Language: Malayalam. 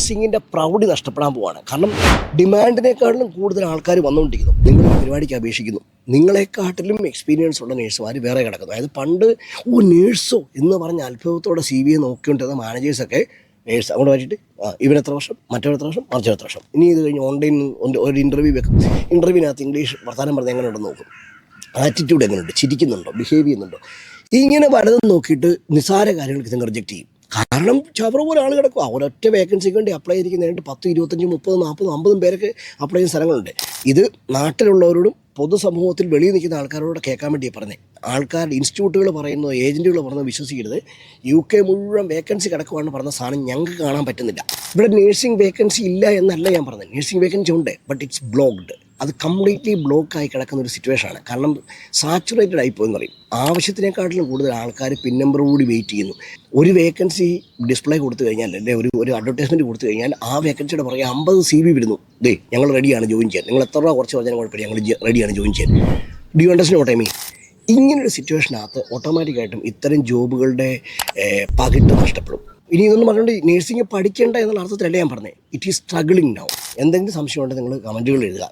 നേഴ്സിങ്ങിന്റെ പ്രൗഢി നഷ്ടപ്പെടാൻ പോവാണ്. കാരണം ഡിമാൻഡിനേക്കാളും കൂടുതൽ ആൾക്കാർ വന്നുകൊണ്ടിരിക്കുന്നു. നിങ്ങൾ പരിപാടിക്ക് അപേക്ഷിക്കുന്നു. നിങ്ങളെക്കാട്ടിലും എക്സ്പീരിയൻസ് ഉള്ള നേഴ്സുമാർ വേറെ കിടക്കുന്നു. അതായത് പണ്ട് ഓ നേഴ്സോ എന്ന് പറഞ്ഞ അത്ഭുതത്തോടെ സി വി നോക്കിക്കൊണ്ടിരുന്ന മാനേജേഴ്സൊക്കെ നേഴ്സ് അങ്ങോട്ട് മാറ്റിയിട്ട് ആ ഇവരെത്ര വർഷം? മറ്റൊരെത്ര വർഷം? മറിച്ചെത്ര വർഷം? ഇനി ഇത് കഴിഞ്ഞ് ഓൺലൈൻ ഒരു ഇന്റർവ്യൂ വെക്കും. ഇന്റർവ്യൂവിനകത്ത് ഇംഗ്ലീഷ് വർത്താനം പറഞ്ഞ് എങ്ങനെയുണ്ടെന്ന് നോക്കും. ആറ്റിറ്റ്യൂഡ് എങ്ങനെയുണ്ട്? ചിരിക്കുന്നുണ്ടോ? ബിഹേവ് ചെയ്യുന്നുണ്ടോ? ഇങ്ങനെ പലതും നോക്കിയിട്ട് നിസ്സാര കാര്യങ്ങൾക്ക് നിങ്ങൾ റിജക്റ്റ് ചെയ്യും. കാരണം ചവറ പോലെ ആൾ കിടക്കുക ഒരൊറ്റ വേക്കൻസിക്ക് വേണ്ടി അപ്ലൈ ചെയ്തിരിക്കുന്നതിനായിട്ട് പത്ത് ഇരുപത്തഞ്ച് മുപ്പത് നാൽപ്പതും അമ്പതും പേരൊക്കെ അപ്ലൈ ചെയ്യുന്ന സ്ഥലങ്ങളുണ്ട്. ഇത് നാട്ടിലുള്ളവരോടും പൊതുസമൂഹത്തിൽ വെളിയിൽ നിൽക്കുന്ന ആൾക്കാരോട് കേൾക്കാൻ വേണ്ടി പറഞ്ഞത് ആൾക്കാർ ഇൻസ്റ്റിറ്റ്യൂട്ടുകൾ പറയുന്നതോ ഏജന്റുകൾ പറയുന്നത് വിശ്വസിക്കരുത്. യു കെ മുഴുവൻ വേക്കൻസി കിടക്കുവാണെന്ന് പറഞ്ഞ സാധനം ഞങ്ങൾക്ക് കാണാൻ പറ്റുന്നില്ല. ഇവിടെ നേഴ്സിംഗ് വേക്കൻസി ഇല്ല എന്നല്ല ഞാൻ പറഞ്ഞത്. നേഴ്സിംഗ് വേക്കൻസി ഉണ്ട് ബട്ട് ഇറ്റ്സ് ബ്ലോക്ക്ഡ് അത് കംപ്ലീറ്റ്ലി ബ്ലോക്ക് ആയി കിടക്കുന്ന ഒരു സിറ്റുവേഷനാണ് കാരണം സാച്ചുറേറ്റഡ് ആയി പോയെന്ന് പറയും. ആവശ്യത്തിനേക്കാട്ടിലും കൂടുതൽ ആൾക്കാർ പിൻ നമ്പർ കൂടി വെയിറ്റ് ചെയ്യുന്നു. ഒരു വേക്കൻസി ഡിസ്പ്ലേ കൊടുത്തു കഴിഞ്ഞാൽ അല്ലെ ഒരു ഒരു അഡ്വർടൈസ്മെന്റ് കൊടുത്തു കഴിഞ്ഞാൽ ആ വേക്കൻസിയുടെ പുറകെ അമ്പത് സി വി വരുന്നു. ദേ ഞങ്ങൾ റെഡിയാണ് ജോയിൻ ചെയ്യാൻ. നിങ്ങൾ എത്ര രൂപ കുറച്ച് പറഞ്ഞാൽ കുഴപ്പമില്ല. ഞങ്ങൾ റെഡിയാണ് ജോയിൻ ചെയ്യാൻ. Do you understand what I mean ഇങ്ങനൊരു സിറ്റുവേഷനകത്ത് ഓട്ടോമാറ്റിക്കായിട്ടും ഇത്തരം ജോബുകളുടെ പകിട്ട് നഷ്ടപ്പെടും. ഇനി ഇതൊന്നും പറഞ്ഞുകൊണ്ട് നേഴ്സിംഗ് പഠിക്കേണ്ട എന്നുള്ള അർത്ഥത്തിലല്ല ഞാൻ പറഞ്ഞത് ഇറ്റ് ഈസ് സ്ട്രഗിളിങ് നൗ എന്തെങ്കിലും സംശയമുണ്ടെങ്കിൽ നിങ്ങൾ കമന്റുകൾ എഴുതുക.